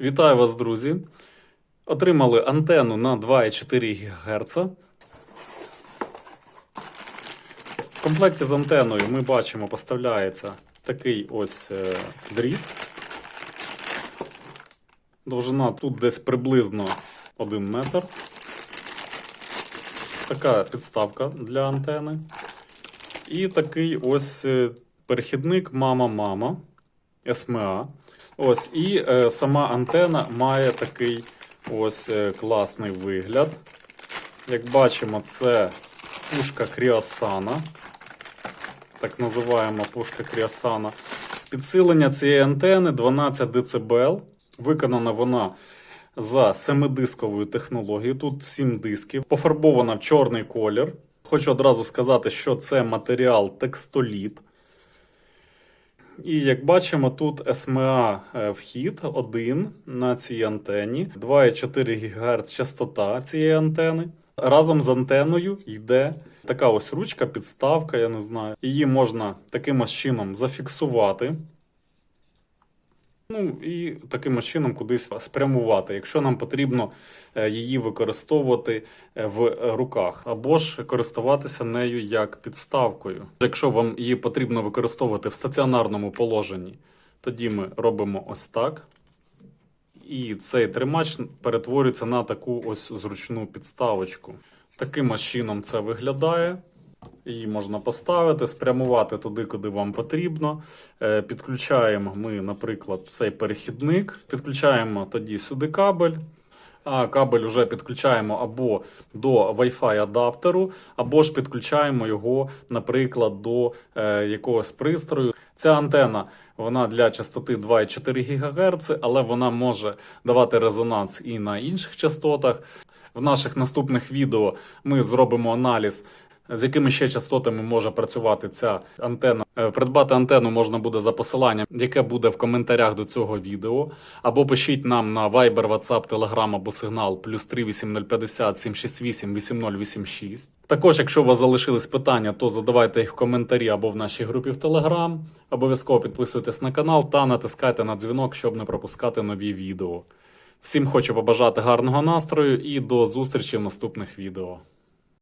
Вітаю вас, друзі! Отримали антенну на 2,4 ГГц. В комплекті з антеною ми бачимо, поставляється такий ось е, дріт. Довжина тут десь приблизно 1 метр. Така підставка для антени. І такий ось е, перехідник мама-мама СМА. Ось, і е, сама антена має такий ось е, класний вигляд. Як бачимо, це пушка Кріосана. Так називаємо пушка Кріосана. Підсилення цієї антени 12 дБ. Виконана вона за 7-дисковою технологією. Тут 7 дисків. Пофарбована в чорний колір. Хочу одразу сказати, що це матеріал текстоліт. І як бачимо, тут СМА е, вхід один на цій антені, 2,4 ГГц частота цієї антени. Разом з антеною йде така ось ручка, підставка, я не знаю. Її можна таким ось чином зафіксувати. Ну і таким чином кудись спрямувати, якщо нам потрібно е, її використовувати е, в руках, або ж користуватися нею як підставкою. Якщо вам її потрібно використовувати в стаціонарному положенні, тоді ми робимо ось так. І цей тримач перетворюється на таку ось зручну підставочку. Таким чином це виглядає. Її можна поставити, спрямувати туди, куди вам потрібно. Е, Підключаємо ми, наприклад, цей перехідник, підключаємо тоді сюди кабель. А кабель вже підключаємо або до Wi-Fi адаптеру, або ж підключаємо його, наприклад, до е, якогось пристрою. Ця антена вона для частоти 2,4 ГГц, але вона може давати резонанс і на інших частотах. В наших наступних відео ми зробимо аналіз, з якими ще частотами може працювати ця антена. Е, Придбати антенну можна буде за посиланням, яке буде в коментарях до цього відео. Або пишіть нам на Viber, WhatsApp, Telegram або сигнал плюс 38050 768 8086. Також, якщо у вас залишились питання, то задавайте їх в коментарі або в нашій групі в Telegram. Обов'язково підписуйтесь на канал та натискайте на дзвінок, щоб не пропускати нові відео. Всім хочу побажати гарного настрою і до зустрічі в наступних відео.